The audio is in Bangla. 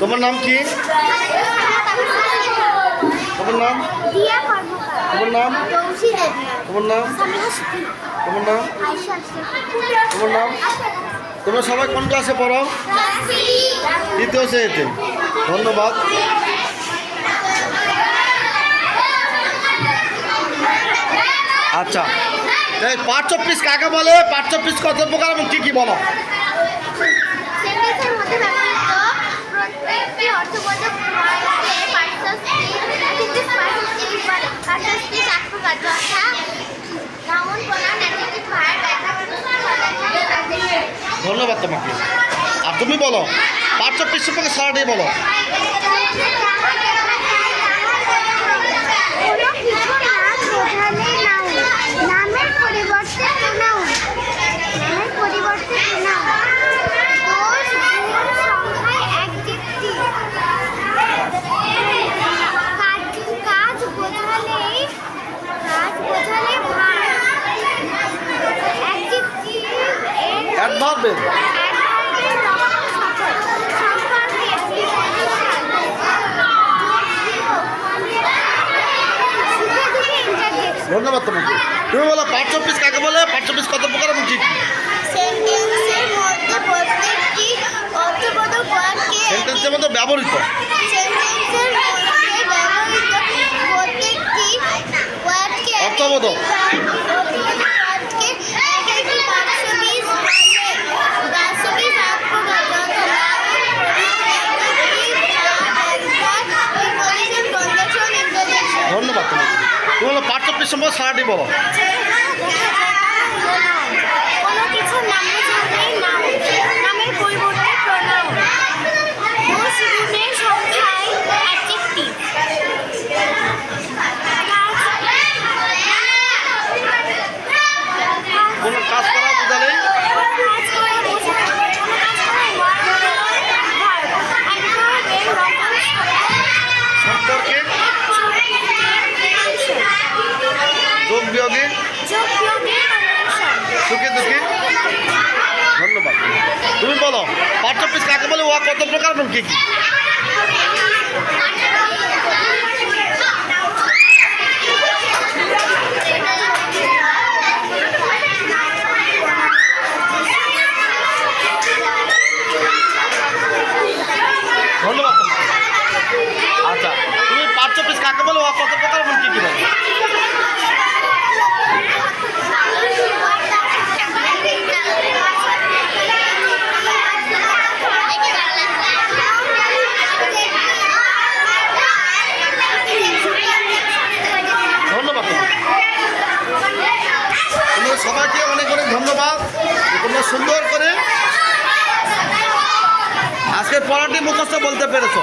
তোমার নাম কি? তোমার নাম? তোমার নাম? তোমার নাম? তোমার নাম? তোমার নাম? তোমরা সবাই কোন ক্লাসে পড়ো? দ্বিতীয় শ্রেণীতে। ধন্যবাদ। আচ্ছা। এই পাঠ্য পিস কাকে বলে? পাঠ্য পিস কত প্রকার এবং কী কী বলো? ধন্যবাদ তোমাকে। আর তুমি বলো পাঁচশো পিস সম্পর্কে সারাটাই বলো। ইন্টারজেকশন ধন্যবাদ তোমাকে। তুমি বলো পাঠ্য পিস কাকে বলে? পাঠ্য পিস কত প্রকার এবং কী কী সেন্টেন্সের মধ্যে প্রত্যেকটি সেন্টেন্সের মধ্যে ব্যবহৃত। তোমাকে তুমি বলো পাঠ্য পিস সম্পর্কে সারাটি বলো কোনো কিছুর নাম পিস কাকে বলে? ও কত প্রকার এবং কী? ধন্যবাদ তোমাকে আচ্ছা তুমি পাঠ্য পিস কাকে বলে ও কত প্রকার এবং কী কী বলো ধন্যবাদ তোমাকে তোমরা সবাইকে অনেক অনেক ধন্যবাদ। তোমরা সুন্দর করে আজকে পড়াটি মুখস্থ বলতে পেরেছ।